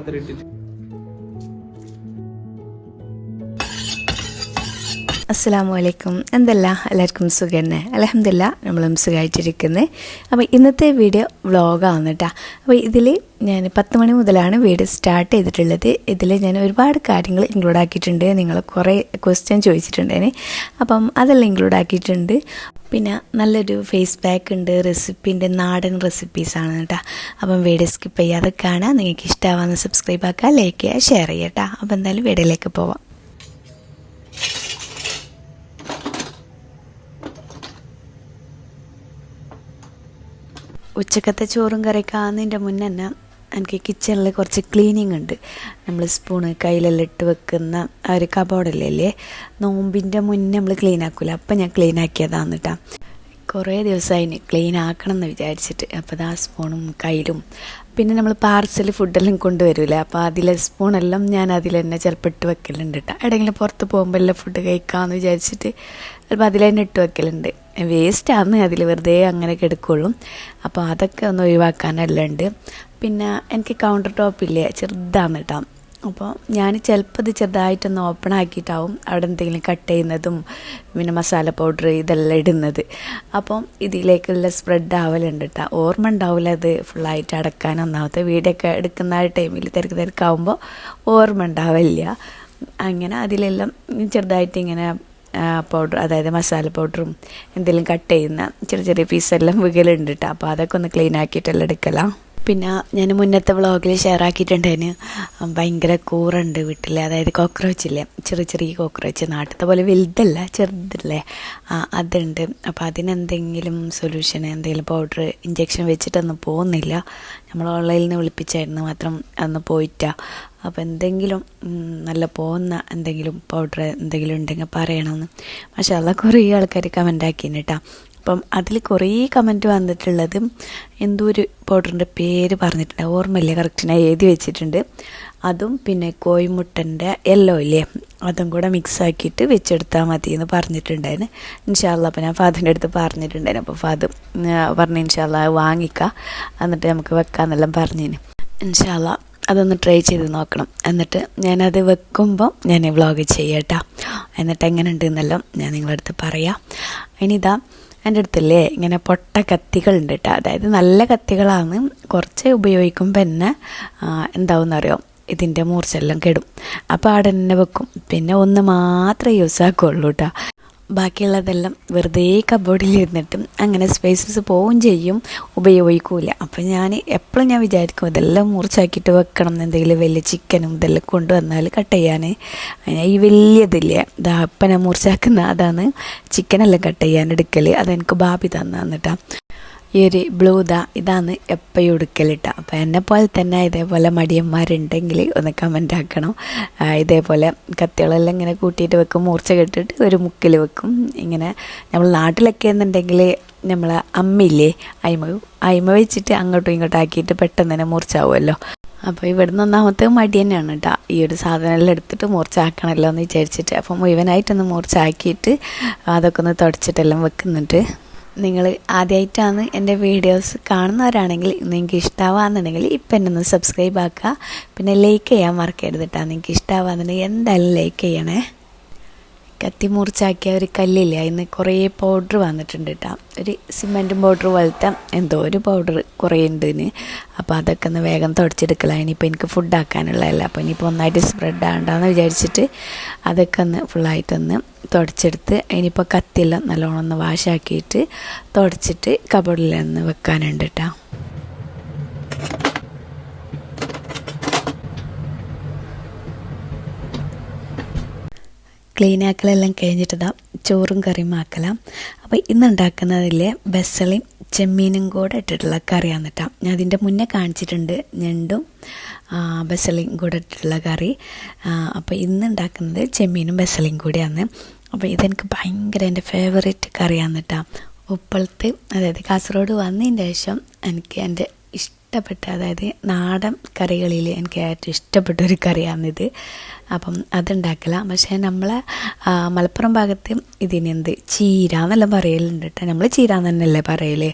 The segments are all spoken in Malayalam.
പാത്രം ഇട്ടിട്ട് അസ്സാമു അലൈക്കും എന്തല്ല? എല്ലാവർക്കും സുഖം തന്നെ അലഹമില്ല നമ്മളും സുഖമായിട്ടിരിക്കുന്നത് അപ്പോൾ ഇന്നത്തെ വീഡിയോ വ്ളോഗാണ് കേട്ടോ അപ്പോൾ ഇതിൽ ഞാൻ പത്ത് മണി മുതലാണ് വീഡിയോ സ്റ്റാർട്ട് ചെയ്തിട്ടുള്ളത്. ഇതിൽ ഞാൻ ഒരുപാട് കാര്യങ്ങൾ ഇൻക്ലൂഡ് ആക്കിയിട്ടുണ്ട്. നിങ്ങൾ കുറേ ക്വസ്റ്റ്യൻ ചോദിച്ചിട്ടുണ്ടേനെ. അപ്പം അതെല്ലാം ഇൻക്ലൂഡ് ആക്കിയിട്ടുണ്ട്. പിന്നെ നല്ലൊരു ഫേസ് പാക്ക് ഉണ്ട്. റെസിപ്പിന്റെ നാടൻ റെസിപ്പീസാണ് കേട്ടോ അപ്പം വീഡിയോ സ്കിപ്പ് ചെയ്യാതെ കാണാം. നിങ്ങൾക്ക് ഇഷ്ടമാവുന്ന സബ്സ്ക്രൈബ് ആക്കുക ലൈക്ക് ചെയ്യുക ഷെയർ ചെയ്യുക കേട്ടോ അപ്പോൾ എന്തായാലും വീഡിയോയിലേക്ക് പോവാം. ഉച്ചക്കത്തെ ചോറും കറിയൊക്കെ ആകുന്നതിന്റെ മുന്നേ തന്നെ. എനിക്ക് കിച്ചണിൽ കുറച്ച് ക്ലീനിങ് ഉണ്ട്. നമ്മൾ സ്പൂണ് കയ്യിലെല്ലാം ഇട്ട് വെക്കുന്ന ആ ഒരു കബോർഡല്ലേ നോമ്പിന്റെ മുന്നേ നമ്മൾ ക്ലീൻ ആക്കില്ല അപ്പം ഞാൻ ക്ലീൻ ആക്കിയതാണ് കേട്ടോ കുറേ ദിവസമായി ക്ലീൻ ആക്കണം എന്ന് വിചാരിച്ചിട്ട്. അപ്പോൾ ആ സ്പൂണും കയ്യിലും പിന്നെ നമ്മൾ പാർസൽ ഫുഡെല്ലാം കൊണ്ടുവരില്ലേ അപ്പോൾ അതിലെ സ്പൂണെല്ലാം ഞാൻ അതിൽ തന്നെ ചിലപ്പോൾ ഇട്ട് വെക്കലുണ്ട് കേട്ടോ എവിടെയെങ്കിലും പുറത്ത് പോകുമ്പോൾ എല്ലാം ഫുഡ് കഴിക്കാമെന്ന് വിചാരിച്ചിട്ട് ചിലപ്പോൾ അതിൽ തന്നെ ഇട്ട് വെക്കലുണ്ട്. വേസ്റ്റാന്ന് അതിൽ വെറുതെ അങ്ങനെ കിടക്കുള്ളൂ. അപ്പോൾ അതൊക്കെ ഒന്ന് ഒഴിവാക്കാനെല്ലാം ഉണ്ട്. പിന്നെ എനിക്ക് കൗണ്ടർ ടോപ്പ് ഇല്ലേ? ചെറുതാണ് കേട്ടോ അപ്പോൾ ഞാൻ ചിലപ്പോൾ ഇത് ചെറുതായിട്ടൊന്ന് ഓപ്പൺ ആക്കിയിട്ടാവും അവിടെ എന്തെങ്കിലും കട്ട് ചെയ്യുന്നതും പിന്നെ മസാല പൗഡർ ഇതെല്ലാം ഇടുന്നത്. അപ്പം ഇതിലേക്കുള്ള സ്പ്രെഡ് ആവലുണ്ട് കേട്ടോ ഓർമ്മ ഉണ്ടാവില്ല അത് ഫുള്ളായിട്ട് അടക്കാൻ ഒന്നാമത്തെ വീഡിയോ ഒക്കെ എടുക്കുന്ന ടൈമിൽ തിരക്ക് തിരക്കാവുമ്പോൾ ഓർമ്മ ഉണ്ടാവില്ല അങ്ങനെ അതിലെല്ലാം ചെറുതായിട്ട് ഇങ്ങനെ പൗഡർ അതായത് മസാല പൗഡറും എന്തെങ്കിലും കട്ട് ചെയ്യുന്ന ചെറിയ ചെറിയ പീസെല്ലാം വികലുണ്ട് കേട്ടോ അപ്പോൾ അതൊക്കെ ഒന്ന് ക്ലീൻ ആക്കിയിട്ടെല്ലാം എടുക്കലാം. പിന്നെ ഞാൻ മുന്നത്തെ വ്ളോഗിൽ ഷെയർ ആക്കിയിട്ടുണ്ടായിരുന്നു ഭയങ്കര കൂറുണ്ട് വീട്ടിൽ അതായത് കോക്രോച്ച് ഇല്ലേ? ചെറിയ ചെറിയ കോക്രോച്ച് നാട്ടിലത്തെ പോലെ വലുതല്ല ചെറുതല്ലേ? അതുണ്ട്. അപ്പോൾ അതിനെന്തെങ്കിലും സൊല്യൂഷൻ എന്തെങ്കിലും പൗഡർ ഇഞ്ചെക്ഷൻ വെച്ചിട്ടൊന്നും പോകുന്നില്ല. നമ്മൾ ഓൺലൈനിൽ നിന്ന് വിളിപ്പിച്ചായിരുന്നു മാത്രം അന്ന് പോയിട്ടാ. അപ്പോൾ എന്തെങ്കിലും നല്ല പോകുന്ന എന്തെങ്കിലും പൗഡർ എന്തെങ്കിലും ഉണ്ടെങ്കിൽ പറയണമെന്ന് പക്ഷേ അല്ല കുറേ ആൾക്കാർ കമന്റ് ആക്കിന് കേട്ടോ അപ്പം അതിൽ കുറേ കമന്റ് വന്നിട്ടുള്ളത് എന്തോ ഒരു പൗഡറിന്റെ പേര് പറഞ്ഞിട്ടുണ്ട്. ഓർമ്മയില്ല? കറക്റ്റ് ഞാൻ എഴുതി വെച്ചിട്ടുണ്ട്. അതും പിന്നെ കോഴിമുട്ടന്റെ യെല്ലോ ഇല്ലേ? അതും കൂടെ മിക്സ് ആക്കിയിട്ട് വെച്ചെടുത്താൽ മതി എന്ന് പറഞ്ഞിട്ടുണ്ടായിരുന്നു. ഇൻഷാല്ല അപ്പോൾ ഞാൻ ഫാദിന്റെ അടുത്ത് പറഞ്ഞിട്ടുണ്ടായിരുന്നു. അപ്പോൾ ഫാദ് പറഞ്ഞു ഇൻഷാല്ല വാങ്ങിക്കാം. എന്നിട്ട് നമുക്ക് വെക്കാമെന്നെല്ലാം പറഞ്ഞിന്. ഇൻഷാല്ല അതൊന്ന് ട്രൈ ചെയ്ത് നോക്കണം. എന്നിട്ട് ഞാനത് വെക്കുമ്പോൾ ഞാൻ വ്ളോഗ് ചെയ്യട്ടോ. എന്നിട്ട് എങ്ങനെ ഉണ്ടെന്നെല്ലാം ഞാൻ നിങ്ങളടുത്ത് പറയാം. ഇനിതാ എന്റെ അടുത്തല്ലേ ഇങ്ങനെ പൊട്ട കത്തികളുണ്ട് കേട്ടോ അതായത് നല്ല കത്തികളാണ് കുറച്ച് ഉപയോഗിക്കുമ്പോൾ തന്നെ എന്താവും അറിയോ ഇതിന്റെ മൂർച്ചെല്ലാം കെടും. അപ്പോൾ അവിടെ തന്നെ വെക്കും. പിന്നെ ഒന്ന് മാത്രമേ യൂസ് ആക്കുള്ളൂ കേട്ടോ ബാക്കിയുള്ളതെല്ലാം വെറുതെ കബോർഡിലിരുന്നിട്ടും അങ്ങനെ സ്പേസസ് പോവും ചെയ്യും ഉപയോഗിക്കൂല. അപ്പം ഞാൻ എപ്പോഴും ഞാൻ വിചാരിക്കും ഇതെല്ലാം മുറിച്ചാക്കിയിട്ട് വെക്കണം എന്തെങ്കിലും വലിയ ചിക്കനും ഇതെല്ലാം കൊണ്ടുവന്നാൽ കട്ട് ചെയ്യാൻ. ഈ വലിയതില്ലേ അപ്പനെ മുറിച്ചാക്കുന്ന അതാണ് ചിക്കനെല്ലാം കട്ട് ചെയ്യാൻ എടുക്കൽ അതെനിക്ക് ബാബി തന്നാന്ന് കേട്ടോ ഈ ഒരു ബ്ലൂ ദാ ഇതാണ് എപ്പോഴും ഉടുക്കലിട്ട അപ്പോൾ എന്നെ പോലെ തന്നെ ഇതേപോലെ മടിയന്മാരുണ്ടെങ്കിൽ ഒന്ന് കമന്റ് ആക്കണം. ഇതേപോലെ കത്തികളെല്ലാം ഇങ്ങനെ കൂട്ടിയിട്ട് വെക്കും മൂർച്ച കെട്ടിട്ട് ഒരു മുക്കിൽ വെക്കും. ഇങ്ങനെ നമ്മൾ നാട്ടിലൊക്കെ എന്നുണ്ടെങ്കിൽ നമ്മൾ അമ്മയില്ലേ അയിമ അയിമ വെച്ചിട്ട് അങ്ങോട്ടും ഇങ്ങോട്ടും ആക്കിയിട്ട് പെട്ടെന്ന് തന്നെ മൂർച്ചാവുമല്ലോ. അപ്പോൾ ഇവിടുന്ന് ഒന്നാമത്തെ മടി തന്നെയാണ് കേട്ടോ ഈ ഒരു സാധനമെല്ലാം എടുത്തിട്ട് മൂർച്ചാക്കണമല്ലോ എന്ന് വിചാരിച്ചിട്ട്. അപ്പം മുഴുവനായിട്ടൊന്ന് മൂർച്ചാക്കിയിട്ട് അതൊക്കെ ഒന്ന് തുടച്ചിട്ടെല്ലാം വെക്കുന്നുണ്ട്. നിങ്ങൾ ആദ്യമായിട്ടാണ് എന്റെ വീഡിയോസ് കാണുന്നവരാണെങ്കിൽ നിങ്ങൾക്ക് ഇഷ്ടമാവാന്നുണ്ടെങ്കിൽ ഇപ്പം എന്നെ ഒന്ന് സബ്സ്ക്രൈബ് ആക്കുക. പിന്നെ ലൈക്ക് ചെയ്യാൻ മറക്കരുത് കേട്ടോ നിങ്ങൾക്ക് ഇഷ്ടമാവാന്നുണ്ടെങ്കിൽ എന്തായാലും ലൈക്ക് ചെയ്യണേ. കത്തി മുറിച്ചാക്കിയ ഒരു കല്ലില്ല അതിന് കുറേ പൗഡർ വന്നിട്ടുണ്ട് കേട്ടോ ഒരു സിമെന്റ് പൗഡർ പോലത്തെ എന്തോ ഒരു പൗഡർ കുറേ ഉണ്ട് ഇതിന്. അപ്പോൾ അതൊക്കെ ഒന്ന് വേഗം തുടച്ചെടുക്കലാണ് ഇനിയിപ്പോൾ എനിക്ക് ഫുഡ് ആക്കാനുള്ളതല്ല. അപ്പോൾ ഇനിയിപ്പോൾ ഒന്നായിട്ട് സ്പ്രെഡ് ആകണ്ടെന്ന് വിചാരിച്ചിട്ട് അതൊക്കെ ഒന്ന് ഫുള്ളായിട്ടൊന്ന് തുടച്ചെടുത്ത് ഇനിയിപ്പോൾ കത്തിയെല്ലാം നല്ലോണം ഒന്ന് വാഷാക്കിയിട്ട് തുടച്ചിട്ട് കബോർഡിലൊന്ന് വെക്കാനുണ്ട് കേട്ടോ ക്ലീൻ ആക്കലെല്ലാം കഴിഞ്ഞിട്ടതാ ചോറും കറിയും ആക്കലാം. അപ്പോൾ ഇന്ന് ഉണ്ടാക്കുന്നതിൽ ബസളയും ചെമ്മീനും കൂടെ ഇട്ടിട്ടുള്ള കറിയാണ് കേട്ടോ ഞാൻ അതിന്റെ മുന്നേ കാണിച്ചിട്ടുണ്ട് ഞണ്ടും ബസളിയും കൂടെ ഇട്ടിട്ടുള്ള കറി. അപ്പോൾ ഇന്ന് ഉണ്ടാക്കുന്നത് ചെമ്മീനും ബസളിയും കൂടിയാണ്. അപ്പോൾ ഇതെനിക്ക് ഭയങ്കര എന്റെ ഫേവറേറ്റ് കറിയാണ് കേട്ടോ ഉപ്പളത്ത് അതായത് കാസർഗോഡ് വന്നതിന് ശേഷം എനിക്ക് എന്റെ ഇഷ്ടപ്പെട്ട അതായത് നാടൻ കറികളിൽ എനിക്ക് ഏറ്റവും ഇഷ്ടപ്പെട്ട ഒരു കറിയാണിത്. അപ്പം അതുണ്ടാക്കില്ല പക്ഷേ നമ്മളെ മലപ്പുറം ഭാഗത്ത് ഇതിനെന്ത്? ചീര എന്നെല്ലാം പറയലുണ്ട് കേട്ടോ നമ്മൾ ചീര തന്നെയല്ലേ പറയൽ.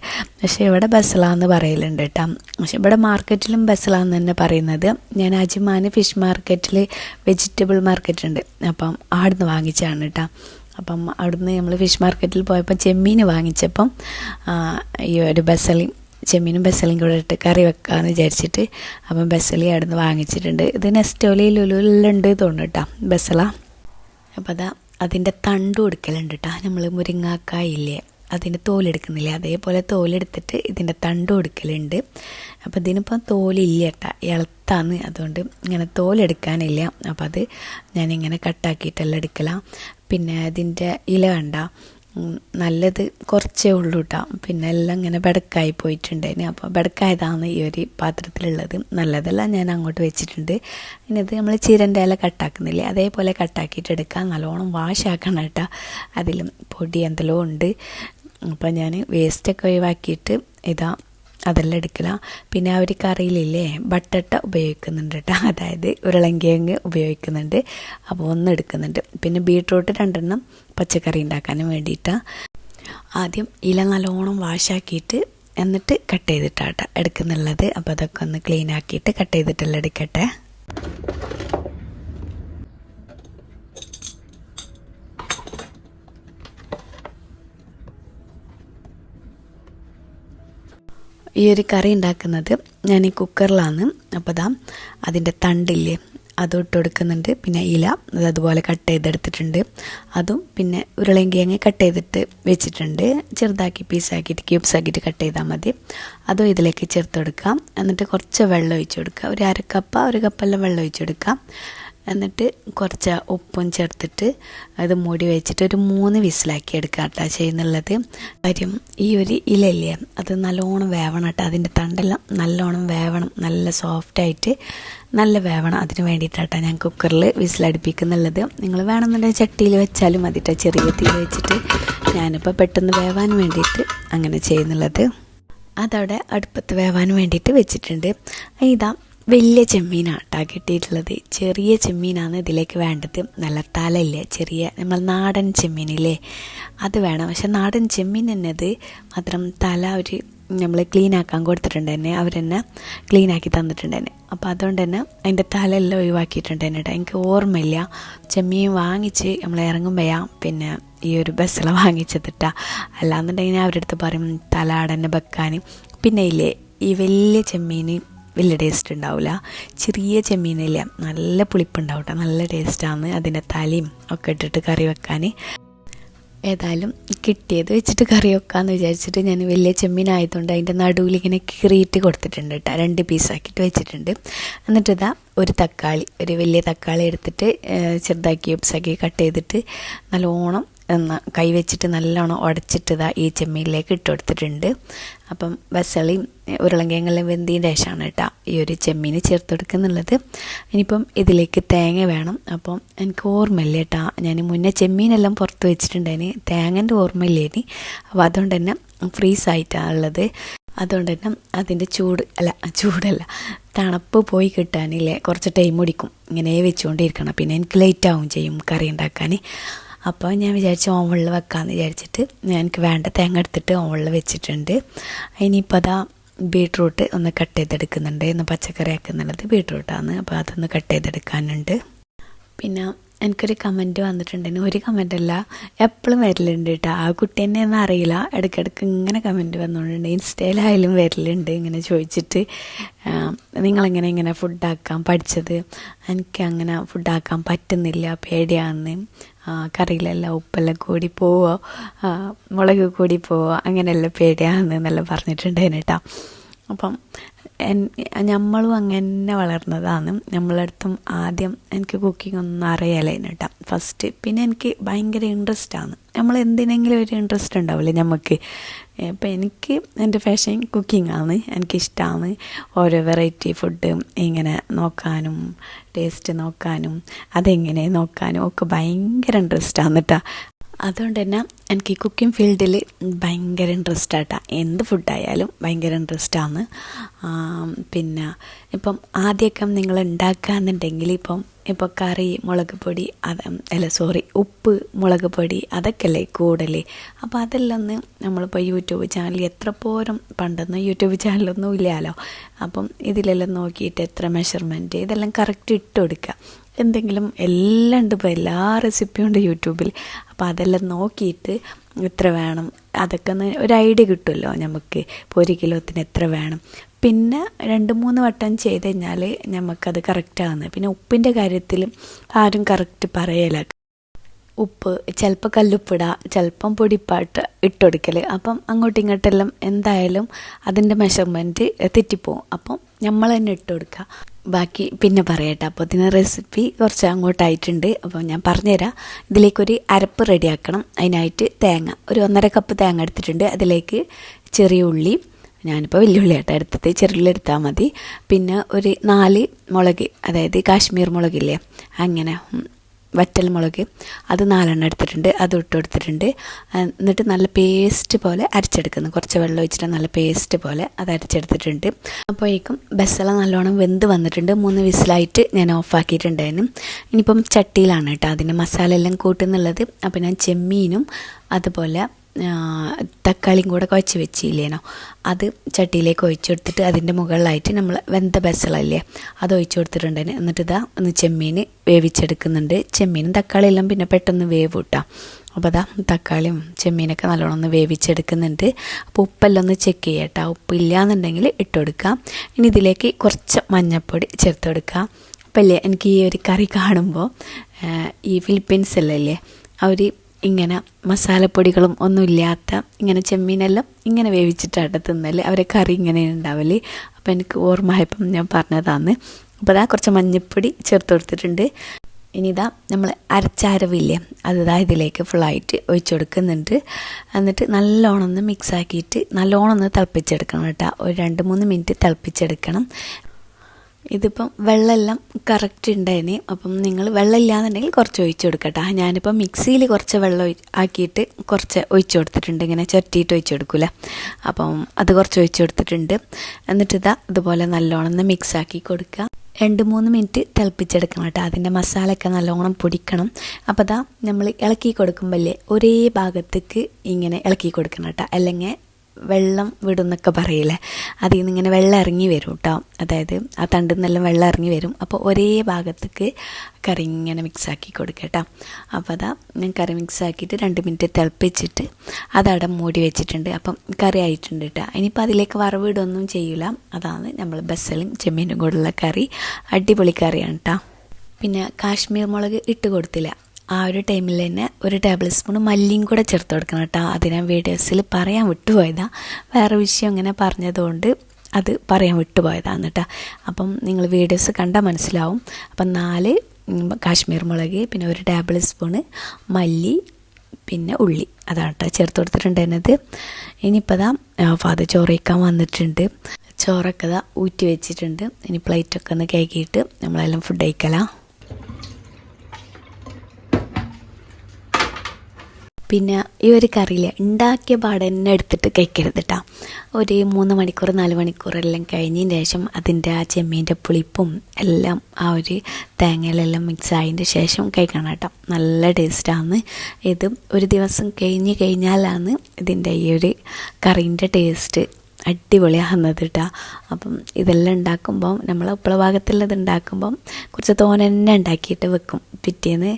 പക്ഷേ ഇവിടെ ബസല എന്ന് പറയലുണ്ട് കേട്ടോ പക്ഷേ ഇവിടെ മാർക്കറ്റിലും ബസല എന്ന് തന്നെ പറയുന്നത്. ഞാൻ അജിമാന് ഫിഷ് മാർക്കറ്റിൽ വെജിറ്റബിൾ മാർക്കറ്റ് ഉണ്ട് അപ്പം അവിടുന്ന് വാങ്ങിച്ചാണ് കേട്ടോ അപ്പം അവിടുന്ന് നമ്മൾ ഫിഷ് മാർക്കറ്റിൽ പോയപ്പോൾ ചെമ്മീൻ വാങ്ങിച്ചപ്പം ഈ ഒരു ബസലി ചെമ്മീനും ബസലിയും കൂടെ ഇട്ട് കറി വെക്കാമെന്ന് വിചാരിച്ചിട്ട് അപ്പം ബസലി നിന്ന് വാങ്ങിച്ചിട്ടുണ്ട്. ഇത് നെസ്റ്റോലി ലുലുലുണ്ട് തോന്നുന്നു കേട്ടോ ബസല അപ്പം അതാ അതിന്റെ തണ്ട് കൊടുക്കലുണ്ട് കേട്ടോ നമ്മൾ മുരിങ്ങാക്കായില്ലേ അതിന്റെ തോലെടുക്കുന്നില്ലേ അതേപോലെ തോലെടുത്തിട്ട് ഇതിന്റെ തണ്ട് കൊടുക്കലുണ്ട്. അപ്പോൾ ഇതിനിപ്പം തോലില്ല കേട്ടോ ഇളത്താന്ന് അതുകൊണ്ട് ഇങ്ങനെ തോലെടുക്കാനില്ല. അപ്പോൾ അത് ഞാനിങ്ങനെ കട്ടാക്കിയിട്ടെല്ലാം എടുക്കലാം. പിന്നെ അതിന്റെ ഇല കണ്ട നല്ലത് കുറച്ചേ ഉള്ളൂ കേട്ടോ പിന്നെ എല്ലാം ഇങ്ങനെ ബെടക്കായി പോയിട്ടുണ്ടായിന്. അപ്പോൾ ബെടക്കായതാണ് ഈ ഒരു പാത്രത്തിലുള്ളത്. നല്ലതെല്ലാം ഞാൻ അങ്ങോട്ട് വെച്ചിട്ടുണ്ട്. പിന്നെ ഇത് നമ്മൾ ചീരന്റെ ഇല കട്ടാക്കുന്നില്ലേ? അതേപോലെ കട്ടാക്കിയിട്ട് എടുക്കുക നല്ലോണം വാഷാക്കണം കേട്ടോ അതിലും പൊടി എന്തെല്ലോ ഉണ്ട്. അപ്പോൾ ഞാൻ വേസ്റ്റൊക്കെ ഒഴിവാക്കിയിട്ട് ഇതാ അതെല്ലാം എടുക്കില്ല പിന്നെ ആ ഒരു കറിയിലില്ലേ ബട്ടട്ട ഉപയോഗിക്കുന്നുണ്ട് കേട്ടോ. അതായത് ഉരുളങ്കിഴങ്ങ് ഉപയോഗിക്കുന്നുണ്ട്. അപ്പോൾ ഒന്ന് എടുക്കുന്നുണ്ട്. പിന്നെ ബീട്രൂട്ട് രണ്ടെണ്ണം പച്ചക്കറി ഉണ്ടാക്കാനും വേണ്ടിയിട്ടാണ് ആദ്യം ഇല നല്ലോണം വാഷാക്കിയിട്ട് എന്നിട്ട് കട്ട് ചെയ്തിട്ടാട്ടോ എടുക്കുന്നുള്ളത്. അപ്പോൾ അതൊക്കെ ഒന്ന് ക്ലീൻ ആക്കിയിട്ട് കട്ട് ചെയ്തിട്ടെല്ലാം എടുക്കട്ടെ. ഈ ഒരു കറി ഉണ്ടാക്കുന്നത് ഞാൻ ഈ കുക്കറിലാണ്. അപ്പോൾ ദാ അതിന്റെ തണ്ടില്ലേ അതൊട്ട് കൊടുക്കുന്നുണ്ട്. പിന്നെ ഇല അത് അതുപോലെ കട്ട് ചെയ്തെടുത്തിട്ടുണ്ട്. അതും പിന്നെ ഉരുളങ്കിഴങ്ങ് കട്ട് ചെയ്തിട്ട് വെച്ചിട്ടുണ്ട്. ചെറുതാക്കി പീസാക്കിയിട്ട് ക്യൂബ്സ് ആക്കിയിട്ട് കട്ട് ചെയ്താൽ മതി. അതും ഇതിലേക്ക് ചേർത്ത് കൊടുക്കാം. എന്നിട്ട് കുറച്ച് വെള്ളം ഒഴിച്ച് കൊടുക്കുക ഒരു അര അരക്കപ്പ ഒരു കപ്പെല്ലാം വെള്ളം ഒഴിച്ച് കൊടുക്കാം. എന്നിട്ട് കുറച്ച് ഉപ്പും ചേർത്തിട്ട് അത് മൂടി വെച്ചിട്ട് ഒരു മൂന്ന് വിസിലാക്കി എടുക്കുക കേട്ടോ ചെയ്യുന്നുള്ളത്. കാര്യം ഈ ഒരു ഇലയില്ലേ അത് നല്ലോണം വേവണം കേട്ടോ. അതിന്റെ തണ്ടെല്ലാം നല്ലോണം വേവണം നല്ല സോഫ്റ്റായിട്ട് നല്ല വേവണം അതിന് വേണ്ടിയിട്ടാട്ടോ ഞാൻ കുക്കറിൽ വിസിലടുപ്പിക്കുന്നുള്ളത്. നിങ്ങൾ വേണമെന്നുണ്ടെങ്കിൽ ചട്ടിയിൽ വെച്ചാലും മതി കേട്ടോ. ചെറിയ തീ വെച്ചിട്ട് ഞാനിപ്പോൾ പെട്ടെന്ന് വേവാൻ വേണ്ടിയിട്ട് അങ്ങനെ ചെയ്യുന്നുള്ളത്. അതവിടെ അടുപ്പത്ത് വേവാൻ വേണ്ടിയിട്ട് വെച്ചിട്ടുണ്ട്. ഇതാ വലിയ ചെമ്മീനാട്ടാ കിട്ടിയിട്ടുള്ളത്. ചെറിയ ചെമ്മീനാണ് ഇതിലേക്ക് വേണ്ടത്. നല്ല തലയില്ലേ? ചെറിയ നമ്മൾ നാടൻ ചെമ്മീനില്ലേ? അത് വേണം. പക്ഷെ നാടൻ ചെമ്മീൻ എന്നത് മാത്രം തല ഒരു നമ്മൾ ക്ലീൻ ആക്കാൻ കൊടുത്തിട്ടുണ്ട് തന്നെ അവർ തന്നെ ക്ലീൻ ആക്കി തന്നിട്ടുണ്ട് തന്നെ അപ്പോൾ അതുകൊണ്ട് തന്നെ അതിന്റെ തലയെല്ലാം ഒഴിവാക്കിയിട്ടുണ്ട് തന്നെ കേട്ടോ എനിക്ക് ഓർമ്മയില്ല. ചെമ്മീൻ വാങ്ങിച്ച് നമ്മൾ ഇറങ്ങുമ്പോഴാ പിന്നെ ഈ ഒരു ബസ്സില വാങ്ങിച്ചതിട്ടാ അല്ലാന്നുണ്ടെങ്കിൽ അവരുടെ അടുത്ത് പറയും തല അടന്നെ വെക്കാൻ. പിന്നെ ഇല്ലേ? ഈ വലിയ ചെമ്മീൻ വലിയ ടേസ്റ്റ് ഉണ്ടാവില്ല ചെറിയ ചെമ്മീനില്ല നല്ല പുളിപ്പുണ്ടാവും കേട്ടോ നല്ല ടേസ്റ്റാണ് അതിന്റെ തലയും ഒക്കെ ഇട്ടിട്ട് കറി വെക്കാൻ ഏതായാലും കിട്ടിയത് വെച്ചിട്ട് കറി വെക്കാമെന്ന് വിചാരിച്ചിട്ട് ഞാൻ വലിയ ചെമ്മീനായതുകൊണ്ട് അതിന്റെ നടുവിൽ ഇങ്ങനെ കീറിയിട്ട് കൊടുത്തിട്ടുണ്ട് കേട്ടോ രണ്ട് പീസാക്കിയിട്ട് വെച്ചിട്ടുണ്ട്. എന്നിട്ട് ഇതാ ഒരു തക്കാളി ഒരു വലിയ തക്കാളി എടുത്തിട്ട് ചെറുതാക്കി ക്യൂബ്സാക്കി കട്ട് ചെയ്തിട്ട് നല്ലോണം ഒന്ന് കൈ വെച്ചിട്ട് നല്ലോണം ഉടച്ചിട്ട് ഇതാ ഈ ചെമ്മീനിലേക്ക് ഇട്ട് കൊടുത്തിട്ടുണ്ട്. അപ്പം ബസളിയും ഉരുളങ്കിഴങ്ങെല്ലാം വെന്തിന്റെ ശേഷമാണ് കേട്ടോ ഈ ഒരു ചെമ്മീന് ചേർത്ത് കൊടുക്കുന്നുള്ളത്. ഇനിയിപ്പം ഇതിലേക്ക് തേങ്ങ വേണം. അപ്പം എനിക്ക് ഓർമ്മയില്ല കേട്ടോ. ഞാൻ മുന്നേ ചെമ്മീനെല്ലാം പുറത്ത് വെച്ചിട്ടുണ്ടായിന്. തേങ്ങന്റെ ഓർമ്മയില്ലേനി. അപ്പോൾ അതുകൊണ്ട് തന്നെ ഫ്രീസ് ആയിട്ടാണ് ഉള്ളത്. അതുകൊണ്ട് തന്നെ അതിന്റെ ചൂട് അല്ല ചൂടല്ല തണുപ്പ് പോയി കിട്ടാനില്ലേ? കുറച്ച് ടൈം പിടിക്കും. ഇങ്ങനെ വെച്ചുകൊണ്ടിരിക്കണം. പിന്നെ എനിക്ക് ലേറ്റ് ആവും ചെയ്യും കറി ഉണ്ടാക്കാൻ അപ്പോൾ ഞാൻ വിചാരിച്ചു ഓവളിൽ വെക്കാമെന്ന് വിചാരിച്ചിട്ട് എനിക്ക് വേണ്ട തേങ്ങ എടുത്തിട്ട് ഓവളിൽ വെച്ചിട്ടുണ്ട്. ഇനിയിപ്പോൾ അതാ ബീട്രൂട്ട് ഒന്ന് കട്ട് ചെയ്തെടുക്കുന്നുണ്ട്. ഇന്ന് പച്ചക്കറി ആക്കുന്നുള്ളത് ബീട്രൂട്ടാണ്. അപ്പോൾ അതൊന്ന് കട്ട് ചെയ്തെടുക്കാനുണ്ട്. പിന്നെ എനിക്കൊരു കമന്റ് വന്നിട്ടുണ്ടെങ്കിൽ ഒരു കമന്റ് അല്ല എപ്പോഴും വരലുണ്ട് കേട്ടോ ആ കുട്ടി തന്നെ ഒന്നും അറിയില്ല. ഇടയ്ക്കിടയ്ക്ക് ഇങ്ങനെ കമന്റ് വന്നുകൊണ്ടുണ്ട് ഇൻസ്റ്റയിലായാലും വരലുണ്ട് ഇങ്ങനെ ചോദിച്ചിട്ട്. നിങ്ങളെങ്ങനെ ഇങ്ങനെ ഫുഡാക്കാൻ പഠിച്ചത്? എനിക്ക് അങ്ങനെ ഫുഡാക്കാൻ പറ്റുന്നില്ല പേടിയാന്ന്. ആ, കറിയിലെല്ലാം ഉപ്പെല്ലാം കൂടി പോവോ മുളക് കൂടി പോവോ അങ്ങനെയെല്ലാം പേടിയാന്ന് എന്നെല്ലാം പറഞ്ഞിട്ടുണ്ടായിരുന്നു കേട്ടോ അപ്പം നമ്മളും അങ്ങനെ വളർന്നതാണ്. നമ്മളടുത്തും ആദ്യം എനിക്ക് കുക്കിംഗ് ഒന്നും അറിയാലായിരുന്നു കേട്ടോ. ഫസ്റ്റ് പിന്നെ എനിക്ക് ഭയങ്കര ഇൻട്രസ്റ്റ് ആണ്. നമ്മൾ എന്തിനെങ്കിലും ഒരു ഇൻട്രസ്റ്റ് ഉണ്ടാവില്ലേ നമുക്ക് ഇപ്പം എനിക്ക് എന്റെ ഫാഷൻ കുക്കിംഗ് ആണ്. എനിക്കിഷ്ടമാണ് ഓരോ വെറൈറ്റി ഫുഡ് ഇങ്ങനെ നോക്കാനും ടേസ്റ്റ് നോക്കാനും അതെങ്ങനെ നോക്കാനും ഒക്കെ ഭയങ്കര ആണ് കേട്ടോ അതുകൊണ്ട് തന്നെ എനിക്ക് ഈ കുക്കിംഗ് ഫീൽഡിൽ ഭയങ്കര ഇൻട്രസ്റ്റ് ആട്ടാ. എന്ത് ഫുഡായാലും ഭയങ്കര ആണ് പിന്നെ ഇപ്പം ആദ്യമൊക്കെ നിങ്ങൾ ഉണ്ടാക്കുകയെന്നുണ്ടെങ്കിൽ ഇപ്പം ഇപ്പോൾ കറി മുളക് പൊടി അത് അല്ല സോറി ഉപ്പ് മുളക് പൊടി അതൊക്കെയല്ലേ കൂടല്ലേ അപ്പോൾ അതെല്ലാം ഒന്ന് നമ്മളിപ്പോൾ യൂട്യൂബ് ചാനൽ എത്ര പോരും പണ്ടൊന്നും യൂട്യൂബ് ചാനലൊന്നും ഇല്ലല്ലോ അപ്പം ഇതിലെല്ലാം നോക്കിയിട്ട് എത്ര മെഷർമെന്റ് ഇതെല്ലാം കറക്റ്റ് ഇട്ട് കൊടുക്കുക. എന്തെങ്കിലും എല്ലാം ഉണ്ട് ഇപ്പോൾ എല്ലാ റെസിപ്പിയും ഉണ്ട് യൂട്യൂബിൽ. അപ്പോൾ അതെല്ലാം നോക്കിയിട്ട് ഇത്ര വേണം? അതൊക്കെ ഒന്ന് ഒരു ഐഡിയ കിട്ടുമല്ലോ നമുക്ക്. ഇപ്പോൾ ഒരു കിലോത്തിന് എത്ര വേണം? പിന്നെ രണ്ട് മൂന്ന് വട്ടം ചെയ്ത് കഴിഞ്ഞാൽ നമുക്കത് കറക്റ്റാകുന്നത് പിന്നെ ഉപ്പിന്റെ കാര്യത്തിൽ ആരും കറക്റ്റ് പറയല. ഉപ്പ് ചിലപ്പോൾ കല്ലുപ്പിടുക ചിലപ്പം പൊടിപ്പാട്ട് ഇട്ടൊടുക്കൽ അപ്പം അങ്ങോട്ടും ഇങ്ങോട്ടെല്ലാം എന്തായാലും അതിന്റെ മെഷർമെന്റ് തെറ്റിപ്പോവും. അപ്പം നമ്മൾ തന്നെ ഇട്ട് കൊടുക്കുക ബാക്കി പിന്നെ പറയട്ടെ. അപ്പോൾ ഇതിന് റെസിപ്പി കുറച്ച് അങ്ങോട്ടായിട്ടുണ്ട്. അപ്പോൾ ഞാൻ പറഞ്ഞുതരാം. ഇതിലേക്കൊരു അരപ്പ് റെഡിയാക്കണം. അതിനായിട്ട് തേങ്ങ ഒരു ഒന്നര കപ്പ് തേങ്ങ എടുത്തിട്ടുണ്ട്. അതിലേക്ക് ചെറിയ ഉള്ളി ഞാനിപ്പോൾ വലിയ ഉള്ളിയാട്ടോ എടുത്തത്. ചെറുള്ളി എടുത്താൽ മതി. പിന്നെ ഒരു നാല് മുളക് അതായത് കാശ്മീർ മുളകില്ലേ അങ്ങനെ. വറ്റൽ മുളക് അത് നാലെണ്ണം എടുത്തിട്ടുണ്ട് അത് ഇട്ട് കൊടുത്തിട്ടുണ്ട്. എന്നിട്ട് നല്ല പേസ്റ്റ് പോലെ അരച്ചെടുക്കുന്നു. കുറച്ച് വെള്ളം ഒഴിച്ചിട്ട് നല്ല പേസ്റ്റ് പോലെ അത് അരച്ചെടുത്തിട്ടുണ്ട്. അപ്പോഴേക്കും ബസ്സല നല്ലോണം വെന്ത് വന്നിട്ടുണ്ട്. മൂന്ന് വിസിലായിട്ട് ഞാൻ ഓഫാക്കിയിട്ടുണ്ടായിരുന്നു ഇനിയിപ്പം ചട്ടിയിലാണ് കേട്ടോ അതിന്റെ മസാല എല്ലാം കൂട്ടുന്നുള്ളത്. അപ്പോൾ ഞാൻ ചെമ്മീനും അതുപോലെ തക്കാളിയും കൂടെ കുഴച്ച് വെച്ചില്ലേനോ അത് ചട്ടിയിലേക്ക് ഒഴിച്ചു കൊടുത്തിട്ട് അതിന്റെ മുകളിലായിട്ട് നമ്മൾ വെന്ത ബസളല്ലേ അത് ഒഴിച്ചു കൊടുത്തിട്ടുണ്ടായിരുന്നു എന്നിട്ട് ഇതാ ഒന്ന് ചെമ്മീൻ വേവിച്ചെടുക്കുന്നുണ്ട്. ചെമ്മീനും തക്കാളിയെല്ലാം പിന്നെ പെട്ടെന്ന് വേവ് കിട്ടാം അപ്പോൾ അതാ തക്കാളിയും ചെമ്മീനൊക്കെ നല്ലോണം ഒന്ന് വേവിച്ചെടുക്കുന്നുണ്ട്. അപ്പോൾ ഉപ്പെല്ലാം ഒന്ന് ചെക്ക് ചെയ്യട്ടോ ഉപ്പില്ല എന്നുണ്ടെങ്കിൽ ഇട്ട് കൊടുക്കാം. ഇനി ഇതിലേക്ക് കുറച്ച് മഞ്ഞൾപ്പൊടി ചേർത്ത് കൊടുക്കാം. അപ്പം എനിക്ക് ഈ ഒരു കറി കാണുമ്പോൾ ഈ ഫിലിപ്പീൻസ് അല്ലേ അവർ ഇങ്ങനെ മസാലപ്പൊടികളും ഒന്നുമില്ലാത്ത ഇങ്ങനെ ചെമ്മീനെല്ലാം ഇങ്ങനെ വേവിച്ചിട്ടാണ് തിന്നൽ. അവരെ കറി ഇങ്ങനെ ഉണ്ടാവല്ലേ അപ്പോൾ എനിക്ക് ഓർമ്മയപ്പം ഞാൻ പറഞ്ഞതാണ്. അപ്പോൾ അതാ കുറച്ച് മഞ്ഞൾപ്പൊടി ചേർത്ത് കൊടുത്തിട്ടുണ്ട്. ഇനി ഇതാ നമ്മൾ അരച്ചാരവില്ലേ അത് ഇതാ ഇതിലേക്ക് ഫുള്ളായിട്ട് ഒഴിച്ചു കൊടുക്കുന്നുണ്ട്. എന്നിട്ട് നല്ലോണം ഒന്ന് മിക്സാക്കിയിട്ട് നല്ലോണം ഒന്ന് തിളപ്പിച്ചെടുക്കണം കേട്ടോ. ഒരു രണ്ട് മൂന്ന് മിനിറ്റ് തിളപ്പിച്ചെടുക്കണം. ഇതിപ്പം വെള്ളമെല്ലാം കറക്റ്റ് ഉണ്ടായിന് അപ്പം നിങ്ങൾ വെള്ളം ഇല്ലാന്നുണ്ടെങ്കിൽ കുറച്ച് ഒഴിച്ചു കൊടുക്കട്ടെ. ഞാനിപ്പം മിക്സിയിൽ കുറച്ച് വെള്ളം ആക്കിയിട്ട് കുറച്ച് ഒഴിച്ചു കൊടുത്തിട്ടുണ്ട്. ഇങ്ങനെ ചുരട്ടിയിട്ട് ഒഴിച്ചു കൊടുക്കില്ല? അപ്പം അത് കുറച്ച് ഒഴിച്ചു കൊടുത്തിട്ടുണ്ട്. എന്നിട്ട് ഇതാ ഇതുപോലെ നല്ലോണം മിക്സ് ആക്കി കൊടുക്കുക രണ്ട് മൂന്ന് മിനിറ്റ് തിളപ്പിച്ചെടുക്കണം കേട്ടോ. അതിന്റെ മസാലയൊക്കെ നല്ലോണം പൊടിക്കണം. അപ്പോൾ അതാ നമ്മൾ ഇളക്കി കൊടുക്കുമ്പോഴേ ഒരേ ഭാഗത്തേക്ക് ഇങ്ങനെ ഇളക്കി കൊടുക്കണം കേട്ടോ. അല്ലെങ്കിൽ വെള്ളം വിടുന്നൊക്കെ പറയില്ലേ? അതിൽ നിന്ന് ഇങ്ങനെ വെള്ളം ഇറങ്ങി വരും കേട്ടോ അതായത് ആ തണ്ടിൽ നിന്നെല്ലാം വെള്ളം ഇറങ്ങി വരും. അപ്പോൾ ഒരേ ഭാഗത്തേക്ക് കറി ഇങ്ങനെ മിക്സ് ആക്കി കൊടുക്കുക കേട്ടോ അപ്പോൾ അതാ ഞാൻ കറി മിക്സ് ആക്കിയിട്ട് രണ്ട് മിനിറ്റ് തിളപ്പിച്ചിട്ട് അതവിടെ മൂടി വെച്ചിട്ടുണ്ട്. അപ്പം കറി ആയിട്ടുണ്ട് കേട്ടോ ഇനിയിപ്പോൾ അതിലേക്ക് വറവിടൊന്നും ചെയ്യില്ല. അതാണ് നമ്മൾ ബസ്സലും ചെമ്മീനും കൂടുള്ള കറി. അടിപൊളി കറിയാണ് കേട്ടോ പിന്നെ കാശ്മീർ മുളക് ഇട്ട് കൊടുത്തില്ല. ആ ഒരു ടൈമിൽ തന്നെ ഒരു ടേബിൾ സ്പൂൺ മല്ലിയും കൂടെ ചേർത്ത് കൊടുക്കണം കേട്ടോ. അത് ഞാൻ വീഡിയോസിൽ പറയാൻ വിട്ടുപോയതാ. വേറെ വിഷയം ഇങ്ങനെ പറഞ്ഞതുകൊണ്ട് അത് പറയാൻ വിട്ടുപോയതാണ് കേട്ടോ. അപ്പം നിങ്ങൾ വീഡിയോസ് കണ്ടാൽ മനസ്സിലാവും. അപ്പം നാല് കാശ്മീർ മുളക് പിന്നെ ഒരു ടേബിൾ സ്പൂണ് മല്ലി പിന്നെ ഉള്ളി. അതാണ് കേട്ടോ ചേർത്ത് കൊടുത്തിട്ടുണ്ടായിരുന്നത് ഇനിയിപ്പോൾ ദാ ഫാദർ ചോറ് വയ്ക്കാൻ വന്നിട്ടുണ്ട്. ചോറൊക്കെ ദാ ഊറ്റി വെച്ചിട്ടുണ്ട്. ഇനി പ്ലേറ്റൊക്കെ ഒന്ന് കേക്കിയിട്ട് നമ്മളെല്ലാം ഫുഡ് കഴിക്കലാം. പിന്നെ ഈ ഒരു കറിയില്ലേ ഉണ്ടാക്കിയ പാടെ തന്നെ എടുത്തിട്ട് കഴിക്കരുത് കേട്ടോ ഒരു മൂന്ന് മണിക്കൂർ നാല് മണിക്കൂർ എല്ലാം കഴിഞ്ഞതിന് ശേഷം അതിന്റെ ആ ചെമ്മീന്റെ പുളിപ്പും എല്ലാം ആ ഒരു തേങ്ങയിലെല്ലാം മിക്സ് ആയതിന്റെ ശേഷം കഴിക്കണം കേട്ടോ നല്ല ടേസ്റ്റാണ് ഇത് ഒരു ദിവസം കഴിഞ്ഞ് കഴിഞ്ഞാലാണ് ഇതിന്റെ ഈ ഒരു കറീന്റെ ടേസ്റ്റ് അടിപൊളിയാകുന്നത് കേട്ടോ അപ്പം ഇതെല്ലാം ഉണ്ടാക്കുമ്പം നമ്മൾ ഉപ്പള ഭാഗത്തുള്ളത് ഉണ്ടാക്കുമ്പം കുറച്ച് തോന തന്നെ ഉണ്ടാക്കിയിട്ട് വെക്കും. പിറ്റേന്ന്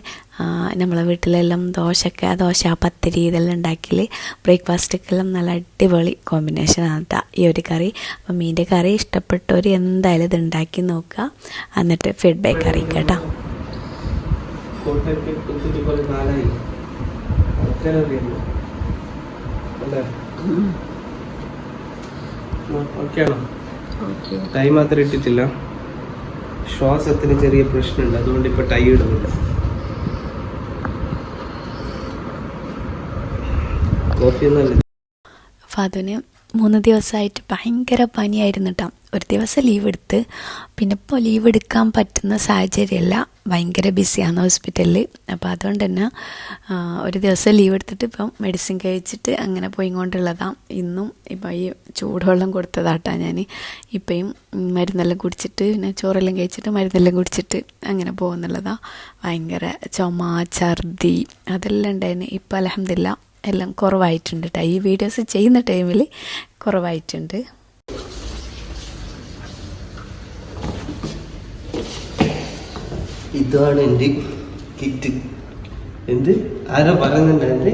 നമ്മളെ വീട്ടിലെല്ലാം ദോശയൊക്കെ ദോശ പത്തിരി ഇതെല്ലാം ഉണ്ടാക്കി ബ്രേക്ക്ഫാസ്റ്റൊക്കെല്ലാം നല്ല അടിപൊളി കോമ്പിനേഷനാണ് കേട്ടോ ഈ ഒരു കറി. അപ്പം മീന്റെ കറി ഇഷ്ടപ്പെട്ടവർ എന്തായാലും ഇത് ഉണ്ടാക്കി നോക്കുക. എന്നിട്ട് ഫീഡ്ബാക്ക് അറിയിക്കുക കേട്ടോ കോട്ടയത്തിൽ കുത്തിട്ടുപോലെ നാലായി. അല്ലേ? ഓക്കെ ആണോ? ടൈം മാത്രം ഇട്ടിട്ടില്ല. ശ്വാസത്തിന് ചെറിയ പ്രശ്നമുണ്ട്. അതുകൊണ്ട് ഇപ്പൊ ടൈ ഇടുന്നില്ല. കോഫി ഒന്നല്ല ഫാദുവിന് മൂന്ന് ദിവസമായിട്ട് ഭയങ്കര പനിയായിരുന്നു കേട്ടോ ഒരു ദിവസം ലീവ് എടുത്ത് പിന്നെ ഇപ്പോൾ ലീവ് എടുക്കാൻ പറ്റുന്ന സാഹചര്യമല്ല. ഭയങ്കര ബിസിയാണ് ഹോസ്പിറ്റലിൽ അപ്പോൾ അതുകൊണ്ട് തന്നെ ഒരു ദിവസം ലീവ് എടുത്തിട്ട് ഇപ്പം മെഡിസിൻ കഴിച്ചിട്ട് അങ്ങനെ പോയി കൊണ്ടുള്ളതാണ് ഇന്നും ഇപ്പം ഈ ചൂടുവെള്ളം കൊടുത്തതാട്ടാ ഞാൻ ഇപ്പോഴും മരുന്നെല്ലാം കുടിച്ചിട്ട് പിന്നെ ചോറെല്ലാം കഴിച്ചിട്ട് മരുന്നെല്ലാം കുടിച്ചിട്ട് അങ്ങനെ പോകുന്നുള്ളതാണ് ഭയങ്കര ചുമ ഛർദി അതെല്ലാം ഉണ്ടായിരുന്നു ഇപ്പം അലഹമില്ല എല്ലാം കുറവായിട്ടുണ്ട് കേട്ടോ ഈ വീഡിയോസ് ചെയ്യുന്ന ടൈമിൽ കുറവായിട്ടുണ്ട്. ഇതാണ് എന്റെ കിറ്റ് എന്ത്? ആരോ പറയുന്നുണ്ട്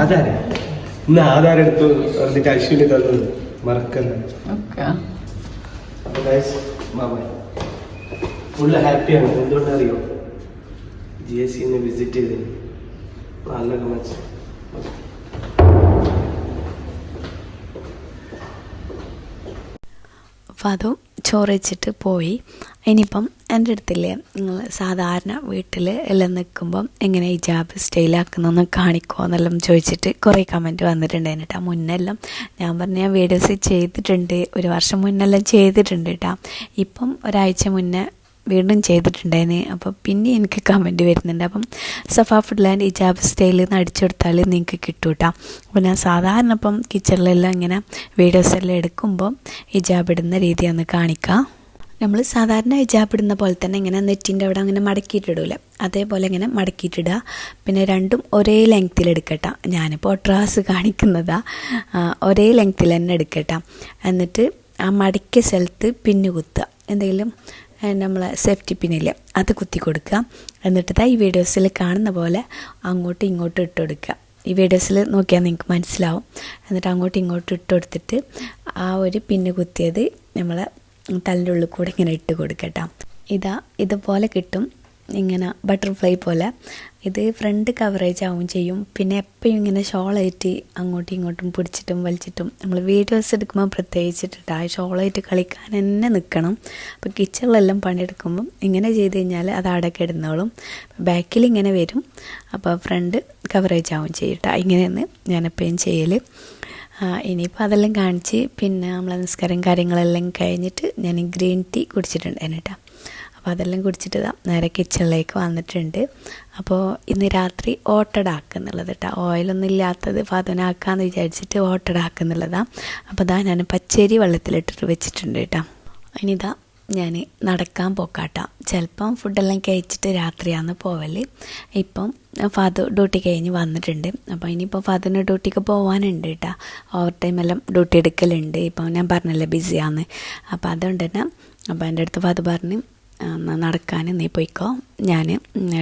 ആധാര. ഇന്ന് ആധാരം എടുത്തു പറഞ്ഞിട്ട് അശ്വിന് തന്നത് മറക്കല്ല ഫുള്ള് ഹാപ്പിയാണ് എന്തുകൊണ്ടറിയോ ജി എസ് സിന്ന് വിസിറ്റ് ചെയ്തത് നല്ല കമൻസ് അപ്പോൾ അതും ചോറ് വെച്ചിട്ട് പോയി. ഇനിയിപ്പം എന്റെ അടുത്തില്ലേ നിങ്ങൾ സാധാരണ വീട്ടിൽ എല്ലാം നിൽക്കുമ്പം എങ്ങനെ ഹിജാബ് സ്റ്റൈലാക്കുന്നൊന്ന് കാണിക്കുമോ എന്നെല്ലാം ചോദിച്ചിട്ട് കുറേ കമന്റ് വന്നിട്ടുണ്ടായിരുന്നു കേട്ടോ മുന്നെല്ലാം ഞാൻ പറഞ്ഞ ഞാൻ വീഡിയോസ് ചെയ്തിട്ടുണ്ട് ഒരു വർഷം മുന്നെല്ലാം ചെയ്തിട്ടുണ്ട് കേട്ടോ ഇപ്പം ഒരാഴ്ച മുന്നേ വീണ്ടും ചെയ്തിട്ടുണ്ടായിരുന്നു. അപ്പോൾ പിന്നെ എനിക്ക് കമന്റ് വരുന്നുണ്ട്. അപ്പം ഫുഡ് ലാൻഡ് ഇജാബ് സ്റ്റൈലിൽ നിന്ന് അടിച്ചെടുത്താൽ നിങ്ങൾക്ക് കിട്ടും കേട്ടോ അപ്പോൾ ഞാൻ സാധാരണ ഇപ്പം കിച്ചണിലെല്ലാം ഇങ്ങനെ വീഡിയോസ് എല്ലാം എടുക്കുമ്പോൾ ഇജാബ് ഇടുന്ന രീതിയാണ് കാണിക്കുക നമ്മൾ സാധാരണ ഹിജാബ് ഇടുന്ന പോലെ തന്നെ ഇങ്ങനെ നെറ്റിന്റെ അവിടെ അങ്ങനെ മടക്കിയിട്ടിടൂല. അതേപോലെ ഇങ്ങനെ മടക്കിയിട്ടിടുക പിന്നെ രണ്ടും ഒരേ ലെങ്ത്തിൽ എടുക്കട്ട. ഞാനിപ്പോൾ ട്രാസ് കാണിക്കുന്നതാ. ഒരേ ലെങ്ത്തിൽ തന്നെ എടുക്കട്ട. എന്നിട്ട് ആ മടക്കിയ സ്ഥലത്ത് പിന്നു കുത്തുക. എന്തെങ്കിലും നമ്മളെ സേഫ്റ്റി പിന്നില്ല അത് കുത്തി കൊടുക്കുക. എന്നിട്ട് ഈ വീഡിയോസിൽ കാണുന്ന പോലെ അങ്ങോട്ടും ഇങ്ങോട്ടും ഇട്ട് കൊടുക്കുക. ഈ വീഡിയോസിൽ നോക്കിയാൽ നിങ്ങൾക്ക് മനസ്സിലാവും. എന്നിട്ട് അങ്ങോട്ടും ഇങ്ങോട്ടും ഇട്ട് കൊടുത്തിട്ട് ആ ഒരു പിന്നു കുത്തിയത് നമ്മളെ തലിന്റെ ഉള്ളിൽ കൂടെ ഇങ്ങനെ ഇട്ട് കൊടുക്കട്ടോ. ഇതാ ഇതുപോലെ കിട്ടും. ഇങ്ങനെ ബട്ടർഫ്ലൈ പോലെ. ഇത് ഫ്രണ്ട് കവറേജ് ആവും ചെയ്യും. പിന്നെ എപ്പോഴും ഇങ്ങനെ ഷോളായിട്ട് അങ്ങോട്ടും ഇങ്ങോട്ടും പിടിച്ചിട്ടും വലിച്ചിട്ടും നമ്മൾ വീഡിയോസ് എടുക്കുമ്പോൾ പ്രത്യേകിച്ചിട്ടുണ്ട് ആ ഷോളായിട്ട് കളിക്കാൻ തന്നെ നിൽക്കണം അപ്പോൾ കിച്ചണിലെല്ലാം പണിയെടുക്കുമ്പം ഇങ്ങനെ ചെയ്ത് കഴിഞ്ഞാൽ അത് അവിടെ കിടന്നോളും ബാക്കിൽ ഇങ്ങനെ വരും. അപ്പോൾ ഫ്രണ്ട് കവറേജ് ആവും ചെയ്യട്ടോ. ഇങ്ങനെയാണ് ഞാനെപ്പോഴും ചെയ്യൽ ഇനിയിപ്പോൾ അതെല്ലാം കാണിച്ച് പിന്നെ നമ്മളെ നിസ്കാരം കാര്യങ്ങളെല്ലാം കഴിഞ്ഞിട്ട് ഞാൻ ഗ്രീൻ ടീ കുടിച്ചിട്ടുണ്ടായിരുന്നു കേട്ടോ അപ്പോൾ അതെല്ലാം കുടിച്ചിട്ട് നേരെ കിച്ചണിലേക്ക് വന്നിട്ടുണ്ട്. അപ്പോൾ ഇന്ന് രാത്രി ഓട്ടഡ് ആക്കുന്നുള്ളത് കേട്ടോ ഓയിലൊന്നും ഇല്ലാത്തത് ഫാദനാക്കാന്ന് വിചാരിച്ചിട്ട് ഓട്ടഡ് ആക്കുന്നുള്ളതാണ് അപ്പോൾ ഇതാ ഞാൻ പച്ചരി വെള്ളത്തിലിട്ടിട്ട് വെച്ചിട്ടുണ്ട് കേട്ടോ ഇനിതാ ഞാൻ നടക്കാൻ പോക്കാട്ടാം. ചിലപ്പം ഫുഡെല്ലാം കഴിച്ചിട്ട് രാത്രിയാണ് പോവൽ. ഇപ്പം ഫാദർ ഡ്യൂട്ടി കഴിഞ്ഞ് വന്നിട്ടുണ്ട്. അപ്പോൾ ഇനിയിപ്പോൾ ഫാദറിന് ഡ്യൂട്ടിക്ക് പോകാനുണ്ട് കേട്ടോ ഓവർ ടൈം എല്ലാം ഡ്യൂട്ടി എടുക്കലുണ്ട്. ഇപ്പം ഞാൻ പറഞ്ഞല്ലേ ബിസിയാന്ന് അപ്പോൾ അതുകൊണ്ട് തന്നെ അപ്പോൾ എന്റെ അടുത്ത് ഫാദർ പറഞ്ഞ് "എന്നാ നടക്കാൻ നീ പോയിക്കോ. ഞാൻ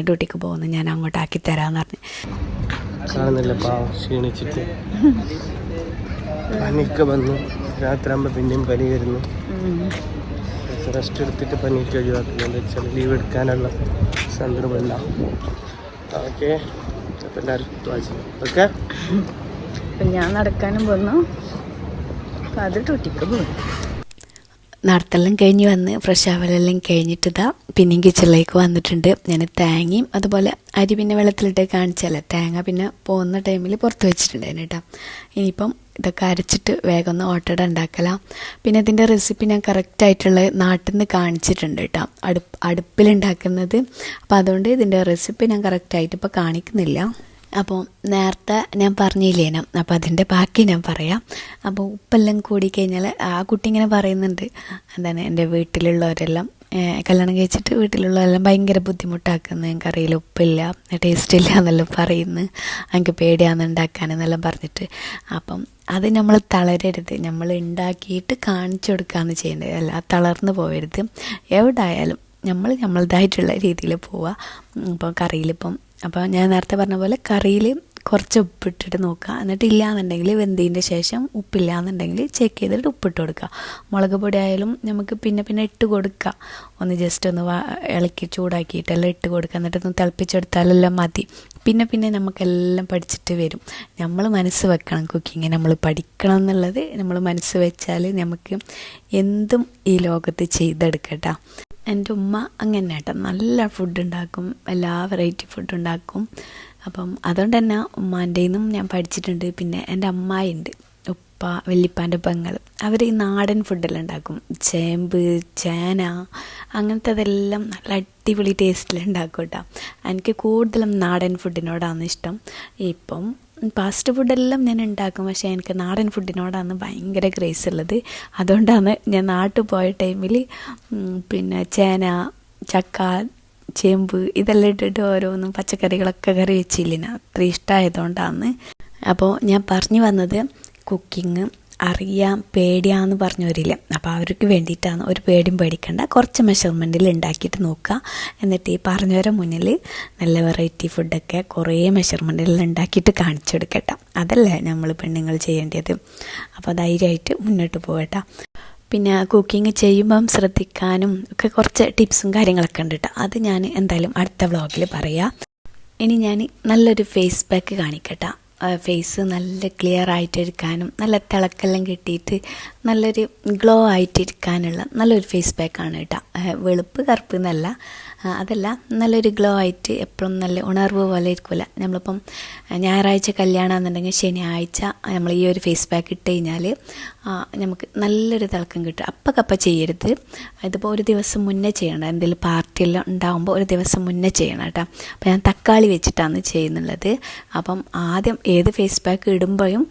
ഡ്യൂട്ടിക്ക് പോകുന്നു. ഞാൻ അങ്ങോട്ട് ആക്കി തരാമെന്ന് പറഞ്ഞ്. കാണുന്നില്ല പാവം. ക്ഷീണിച്ചിട്ട്. പനിയൊക്കെ വന്നു. രാത്രി ആകുമ്പോൾ പിന്നെയും പനി വരുന്നു. റെസ്റ്റ് എടുത്തിട്ട് പനിയൊക്കെ ഒഴിവാക്കുന്നത് എന്താ വെച്ചാൽ ലീവ് എടുക്കാനുള്ള സന്ദർഭമില്ല. ഓക്കെ. അപ്പം എല്ലാവരും ഓക്കെ? അപ്പം ഞാൻ നടക്കാനും പോന്നു. അത് ടൂട്ടിക്ക് പോകും നടത്തെല്ലാം കഴിഞ്ഞ് വന്ന് ഫ്രഷ് ആവലെല്ലാം കഴിഞ്ഞിട്ട് ഇതാ പിന്നെയും കിച്ചണിലേക്ക് വന്നിട്ടുണ്ട്. ഞാൻ തേങ്ങയും അതുപോലെ അരി പിന്നെ വെള്ളത്തിലിട്ട് കാണിച്ചല്ലേ. തേങ്ങ പിന്നെ പോകുന്ന ടൈമിൽ പുറത്ത് വെച്ചിട്ടുണ്ടായിരുന്നു കേട്ടോ. ഇനിയിപ്പം ഇതൊക്കെ അരച്ചിട്ട് വേഗം ഒന്ന് ഓട്ടട ഉണ്ടാക്കലാം. പിന്നെ ഇതിന്റെ റെസിപ്പി ഞാൻ കറക്റ്റായിട്ടുള്ള നാട്ടിൽ നിന്ന് കാണിച്ചിട്ടുണ്ട് കേട്ടോ. അടുപ്പ് അടുപ്പിലുണ്ടാക്കുന്നത്. അപ്പോൾ അതുകൊണ്ട് ഇതിന്റെ റെസിപ്പി ഞാൻ കറക്റ്റായിട്ട് ഇപ്പോൾ കാണിക്കുന്നില്ല. അപ്പോൾ നേരത്തെ ഞാൻ പറഞ്ഞില്ലേനോ അപ്പോൾ അതിന്റെ ബാക്കി ഞാൻ പറയാം. അപ്പോൾ ഉപ്പെല്ലാം കൂടിക്കഴിഞ്ഞാൽ ആ കുട്ടി ഇങ്ങനെ പറയുന്നുണ്ട്. എന്താണ് എന്റെ വീട്ടിലുള്ളവരെല്ലാം കല്യാണം കഴിച്ചിട്ട് വീട്ടിലുള്ളവരെല്ലാം ഭയങ്കര ബുദ്ധിമുട്ടാക്കുന്നു. എനിക്കറിയില്ല ഉപ്പില്ല ടേസ്റ്റ് ഇല്ല എന്നെല്ലാം പറയുന്നു. എനിക്ക് പേടിയാന്ന് ഉണ്ടാക്കാനെന്നെല്ലാം പറഞ്ഞിട്ട്. അപ്പം അത് നമ്മൾ തളരരുത്. നമ്മൾ ഉണ്ടാക്കിയിട്ട് കാണിച്ചു കൊടുക്കാമെന്ന് ചെയ്യേണ്ടത്. അല്ല തളർന്നു പോകരുത് എവിടെ ആയാലും നമ്മൾ നമ്മളതായിട്ടുള്ള രീതിയിൽ പോവുക ഇപ്പോൾ കറിയിലിപ്പം അപ്പോൾ ഞാൻ നേരത്തെ പറഞ്ഞ പോലെ കറിയിൽ കുറച്ച് ഉപ്പിട്ടിട്ട് നോക്കുക. എന്നിട്ട് ഇല്ലാന്നുണ്ടെങ്കിൽ വെന്തതിന്റെ ശേഷം ഉപ്പില്ലാന്നുണ്ടെങ്കിൽ ചെക്ക് ചെയ്തിട്ട് ഉപ്പിട്ട് കൊടുക്കുക. മുളക് പൊടി ആയാലും നമുക്ക് പിന്നെ പിന്നെ ഇട്ട് കൊടുക്കുക. ഒന്ന് ജസ്റ്റ് ഒന്ന് ഇളക്കി ചൂടാക്കിയിട്ടെല്ലാം ഇട്ട് കൊടുക്കുക. എന്നിട്ടൊന്ന് തിളപ്പിച്ചെടുത്താലെല്ലാം മതി. പിന്നെ പിന്നെ നമുക്കെല്ലാം പഠിച്ചിട്ട് വരും. നമ്മൾ മനസ്സ് വെക്കണം കുക്കിങ് നമ്മൾ പഠിക്കണം എന്നുള്ളത് നമ്മൾ മനസ്സ് വെച്ചാൽ നമുക്ക് എന്തും ഈ ലോകത്ത് ചെയ്തെടുക്കട്ടോ. എന്റെ ഉമ്മ അങ്ങനെ കേട്ടോ നല്ല ഫുഡ് ഉണ്ടാക്കും. എല്ലാ വെറൈറ്റി ഫുഡ് ഉണ്ടാക്കും. അപ്പം അതുകൊണ്ട് തന്നെ ഉമ്മാന്റെ നിന്നും ഞാൻ പഠിച്ചിട്ടുണ്ട്. പിന്നെ എന്റെ അമ്മായിണ്ട്. ഉപ്പ വല്യപ്പ വല്യപ്പാന്റെ പെങ്ങൾ അവർ ഈ നാടൻ ഫുഡെല്ലാം ഉണ്ടാക്കും ചേമ്പ് ചേന അങ്ങനത്തതെല്ലാം നല്ല അടിപൊളി ടേസ്റ്റിൽ ഉണ്ടാക്കും കേട്ടോ എനിക്ക് കൂടുതലും നാടൻ ഫുഡിനോടാണ് ഇഷ്ടം. ഇപ്പം ഫാസ്റ്റ് ഫുഡെല്ലാം ഞാൻ ഉണ്ടാക്കും. പക്ഷേ എനിക്ക് നാടൻ ഫുഡിനോടാണ് ഭയങ്കര ക്രേസ് ഉള്ളത് അതുകൊണ്ടാണ് ഞാൻ നാട്ടിൽ പോയ ടൈമിൽ പിന്നെ ചേന ചക്ക ചേമ്പ് ഇതെല്ലാം ഇട്ടിട്ട് ഓരോന്നും പച്ചക്കറികളൊക്കെ കറി വെച്ചില്ലിന അത്ര ഇഷ്ടമായതുകൊണ്ടാണ് അപ്പോൾ ഞാൻ പറഞ്ഞു വന്നത് കുക്കിങ് അറിയാം പേടിയാന്ന് പറഞ്ഞവരില്ല? അപ്പോൾ അവർക്ക് വേണ്ടിയിട്ടാണ്. ഒരു പേടിയും പേടിക്കേണ്ട. കുറച്ച് മെഷർമെന്റിൽ ഉണ്ടാക്കിയിട്ട് നോക്കുക. എന്നിട്ട് ഈ പറഞ്ഞവരെ മുന്നിൽ നല്ല വെറൈറ്റി ഫുഡൊക്കെ കുറേ മെഷർമെന്റിൽ ഉണ്ടാക്കിയിട്ട് കാണിച്ചു കൊടുക്കട്ടെ. അതല്ലേ നമ്മൾ പെണ്ണുങ്ങൾ ചെയ്യേണ്ടത്. അപ്പോൾ ധൈര്യമായിട്ട് മുന്നോട്ട് പോകട്ടെ പിന്നെ കുക്കിംഗ് ചെയ്യുമ്പം ശ്രദ്ധിക്കാനും ഒക്കെ കുറച്ച് ടിപ്സും കാര്യങ്ങളൊക്കെ ഉണ്ട് കേട്ടോ അത് ഞാൻ എന്തായാലും അടുത്ത വ്ളോഗിൽ പറയാം. ഇനി ഞാൻ നല്ലൊരു ഫേസ് പാക്ക് കാണിക്കട്ടെ ഫേസ് നല്ല ക്ലിയർ ആയിട്ടിരിക്കാനും നല്ല തിളക്കെല്ലാം കിട്ടിയിട്ട് നല്ലൊരു ഗ്ലോ ആയിട്ടിരിക്കാനുള്ള നല്ലൊരു ഫേസ് പാക്കാണ് കേട്ടോ വെളുപ്പ് കറുപ്പ് എന്നല്ല അതല്ല. നല്ലൊരു ഗ്ലോ ആയിട്ട് എപ്പോഴും നല്ല ഉണർവ് പോലെ ഇരിക്കില്ല നമ്മളിപ്പം ഞായറാഴ്ച കല്യാണമെന്നുണ്ടെങ്കിൽ ശനിയാഴ്ച നമ്മൾ ഈ ഒരു ഫേസ് പാക്ക് ഇട്ട് കഴിഞ്ഞാൽ നമുക്ക് നല്ലൊരു തിളക്കം കിട്ടും. അപ്പം കപ്പ ചെയ്യരുത്. ഇതിപ്പോൾ ഒരു ദിവസം മുന്നേ ചെയ്യണം. എന്തെങ്കിലും പാർട്ടിയെല്ലാം ഉണ്ടാകുമ്പോൾ ഒരു ദിവസം മുന്നേ ചെയ്യണം കേട്ടോ. അപ്പോൾ ഞാൻ തക്കാളി വെച്ചിട്ടാണ് ചെയ്യുന്നുള്ളത്. അപ്പം ആദ്യം ഏത് ഫേസ് പാക്ക് ഇടുമ്പോഴും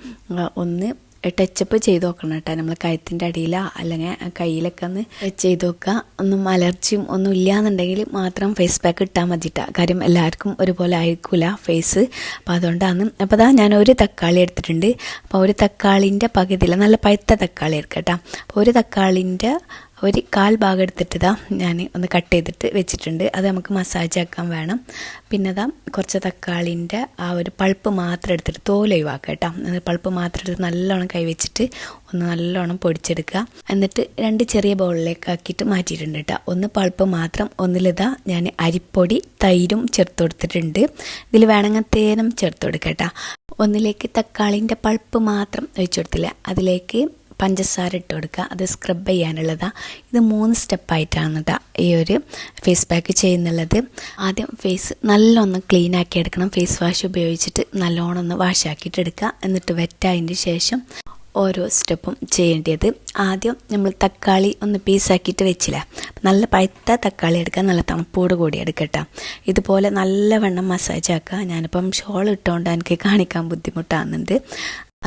ഒന്ന് ടച്ചപ്പ് ചെയ്ത് നോക്കണം കേട്ടോ. നമ്മൾ കഴുത്തിന്റെ അടിയിലോ അല്ലെങ്കിൽ കയ്യിലൊക്കെ ഒന്ന് ചെയ്ത് നോക്കുക. ഒന്നും അലർജിയും ഒന്നും ഇല്ലയെന്നുണ്ടെങ്കിൽ മാത്രം ഫേസ് പാക്ക് ഇട്ടാൽ മതിട്ടാ. കാര്യം എല്ലാവർക്കും ഒരുപോലെ ആയിരിക്കില്ല ഫേസ് അപ്പോൾ അതുകൊണ്ടാണ്. അപ്പോൾ അതാ ഞാൻ ഒരു തക്കാളി എടുത്തിട്ടുണ്ട്. അപ്പോൾ ഒരു തക്കാളിന്റെ പകുതിയിൽ നല്ല പഴുത്ത തക്കാളി കേട്ടോ. അപ്പോൾ ഒരു തക്കാളിന്റെ ഒരു കാൽ ഭാഗം എടുത്തിട്ട് ഇതാ ഞാൻ ഒന്ന് കട്ട് ചെയ്തിട്ട് വെച്ചിട്ടുണ്ട്. അത് നമുക്ക് മസാജ് ആക്കാൻ വേണം. പിന്നെ ഇതാ കുറച്ച് തക്കാളിന്റെ ആ ഒരു പൾപ്പ് മാത്രം എടുത്തിട്ട് തോൽ ഒഴിവാക്കുക കേട്ടോ. പൾപ്പ് മാത്രം എടുത്ത് നല്ലോണം കൈ വെച്ചിട്ട് ഒന്ന് നല്ലോണം പൊടിച്ചെടുക്കുക. എന്നിട്ട് രണ്ട് ചെറിയ ബൗളിലേക്ക് ആക്കിയിട്ട് മാറ്റിയിട്ടുണ്ട് കേട്ടോ. ഒന്ന് പൾപ്പ് മാത്രം ഒന്നിലിതാ ഞാൻ അരിപ്പൊടി തൈരും ചേർത്ത് കൊടുത്തിട്ടുണ്ട്. ഇതിൽ വേണമെങ്കിൽ തേനും ചേർത്ത് കൊടുക്കാം ഒന്നിലേക്ക് തക്കാളിന്റെ പൾപ്പ് മാത്രം ഒഴിച്ചു കൊടുത്തില്ല. അതിലേക്ക് പഞ്ചസാര ഇട്ട് കൊടുക്കുക. അത് സ്ക്രബ് ചെയ്യാനുള്ളതാണ് ഇത് മൂന്ന് സ്റ്റെപ്പായിട്ടാണ് കേട്ടോ ഈ ഒരു ഫേസ് പാക്ക് ചെയ്യുന്നുള്ളത്. ആദ്യം ഫേസ് നല്ലൊന്ന് ക്ലീൻ ആക്കി എടുക്കണം. ഫേസ് വാഷ് ഉപയോഗിച്ചിട്ട് നല്ലോണം ഒന്ന് വാഷ് ആക്കിയിട്ട് എടുക്കുക. എന്നിട്ട് വെറ്റായതിന്റെ ശേഷം ഓരോ സ്റ്റെപ്പും ചെയ്യേണ്ടത്. ആദ്യം നമ്മൾ തക്കാളി ഒന്ന് പീസാക്കിയിട്ട് വെച്ചില്ല? നല്ല പഴുത്ത തക്കാളി എടുക്കുക. നല്ല തണുപ്പോട് കൂടി എടുക്കട്ടെ ഇതുപോലെ നല്ലവണ്ണം മസാജ് ആക്കുക. ഞാനിപ്പം ഷോൾ ഇട്ടുകൊണ്ട് എനിക്ക് കാണിക്കാൻ ബുദ്ധിമുട്ടാകുന്നുണ്ട്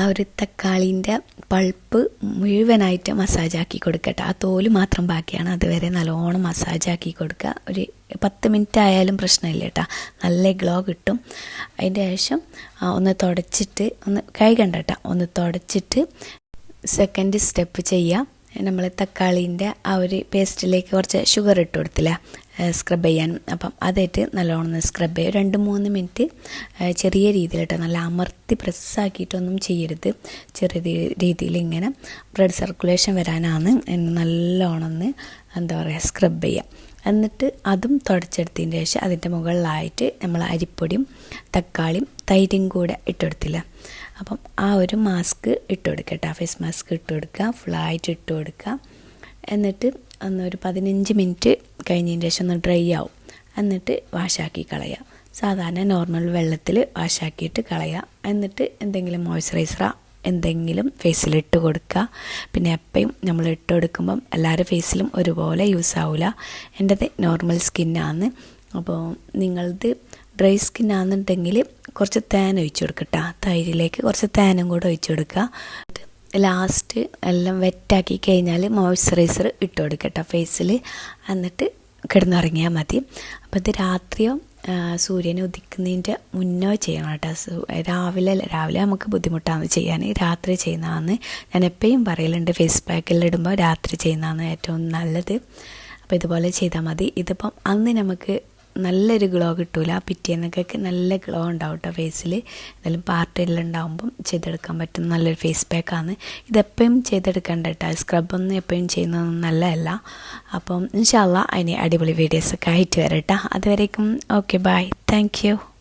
ആ ഒരു തക്കാളിന്റെ പൾപ്പ് മുഴുവനായിട്ട് മസാജാക്കി കൊടുക്കട്ടെ. ആ തോൽ മാത്രം ബാക്കിയാണ്. അതുവരെ നല്ലോണം മസാജാക്കി കൊടുക്കുക. ഒരു പത്ത് മിനിറ്റ് ആയാലും പ്രശ്നമില്ല കേട്ടോ. നല്ല ഗ്ലോ കിട്ടും. അതിന്റെ ശേഷം ഒന്ന് തുടച്ചിട്ട് ഒന്ന് കൈ കണ്ടട്ടോ ഒന്ന് തുടച്ചിട്ട് സെക്കൻഡ് സ്റ്റെപ്പ് ചെയ്യുക. നമ്മൾ തക്കാളീന്റെ ആ ഒരു പേസ്റ്റിലേക്ക് കുറച്ച് ഷുഗർ ഇട്ട് കൊടുത്തില്ല? സ്ക്രബ് ചെയ്യാനും അപ്പം അതായിട്ട് നല്ലോണം സ്ക്രബ് ചെയ്യുക രണ്ട് മൂന്ന് മിനിറ്റ് ചെറിയ രീതിയിലിട്ട് നല്ല അമർത്തി പ്രസ്സാക്കിയിട്ടൊന്നും ചെയ്യരുത്. ചെറിയ രീതിയിൽ ഇങ്ങനെ ബ്ലഡ് സർക്കുലേഷൻ വരാനാണ്. നല്ലോണം ഒന്ന് എന്താ പറയുക സ്ക്രബ് ചെയ്യുക എന്നിട്ട് അതും തുടച്ചെടുത്തതിന് ശേഷം അതിന്റെ മുകളിലായിട്ട് നമ്മൾ അരിപ്പൊടിയും തക്കാളിയും തൈരും കൂടെ ഇട്ടുകൊടുത്തില്ല അപ്പം ആ ഒരു മാസ്ക് ഇട്ട് കൊടുക്കുക ഫേസ് മാസ്ക് ഇട്ട് കൊടുക്കുക. ഫുള്ളായിട്ട് ഇട്ട് കൊടുക്കുക. എന്നിട്ട് അന്നൊരു പതിനഞ്ച് മിനിറ്റ് കഴിഞ്ഞതിന് ശേഷം ഒന്ന് ഡ്രൈ ആവും. എന്നിട്ട് വാഷാക്കി കളയാം. സാധാരണ നോർമൽ വെള്ളത്തിൽ വാഷാക്കിയിട്ട് കളയാം. എന്നിട്ട് എന്തെങ്കിലും മോയ്സ്ചറൈസറ എന്തെങ്കിലും ഫേസിൽ ഇട്ട് കൊടുക്കുക. പിന്നെ എപ്പോഴും നമ്മൾ ഇട്ട് കൊടുക്കുമ്പം എല്ലാവരുടെ ഫേസിലും ഒരുപോലെ യൂസ് ആവില്ല എന്റെത് നോർമൽ സ്കിന്നാണ് അപ്പോൾ നിങ്ങളത് ഡ്രൈ സ്കിന്നാണെന്നുണ്ടെങ്കിൽ കുറച്ച് തേൻ ഒഴിച്ചു കൊടുക്കട്ടോ തൈരിലേക്ക് കുറച്ച് തേനും കൂടെ ഒഴിച്ചു കൊടുക്കുക. ലാസ്റ്റ് എല്ലാം വെറ്റാക്കി കഴിഞ്ഞാൽ മോയ്സ്ചറൈസർ ഇട്ട് കൊടുക്കട്ടോ ഫേസിൽ എന്നിട്ട് കിടന്നുറങ്ങിയാൽ മതി. അപ്പോൾ ഇത് രാത്രിയോ സൂര്യനെ ഉദിക്കുന്നതിന്റെ മുന്നോ ചെയ്യണം കേട്ടോ രാവിലെ രാവിലെ നമുക്ക് ബുദ്ധിമുട്ടാണ് ചെയ്യാൻ രാത്രി ചെയ്യുന്നതാണ്. ഞാൻ എപ്പോഴും പറയലുണ്ട് ഫേസ് പാക്കെല്ലാം ഇടുമ്പോൾ രാത്രി ചെയ്യുന്നതാണ് ഏറ്റവും നല്ലത്. അപ്പോൾ ഇതുപോലെ ചെയ്താൽ മതി. ഇതിപ്പം അന്ന് നമുക്ക് നല്ലൊരു ഗ്ലോ കിട്ടൂല. പിറ്റേന്നൊക്കെ നല്ല ഗ്ലോ ഉണ്ടാവും കേട്ടോ ഫേസിൽ എന്തായാലും പാർട്ടിയെല്ലാം ഉണ്ടാകുമ്പം ചെയ്തെടുക്കാൻ പറ്റുന്ന നല്ലൊരു ഫേസ് പാക്കാണ് ഇതെപ്പോഴും ചെയ്തെടുക്കേണ്ട കേട്ടോ സ്ക്രബൊന്നും എപ്പോഴും ചെയ്യുന്നതൊന്നും നല്ലതല്ല. അപ്പം ഇൻഷാല്ല അതിന് അടിപൊളി വീഡിയോസൊക്കെ ആയിട്ട് വരട്ടെ. അതുവരേക്കും ഓക്കെ ബായ് താങ്ക്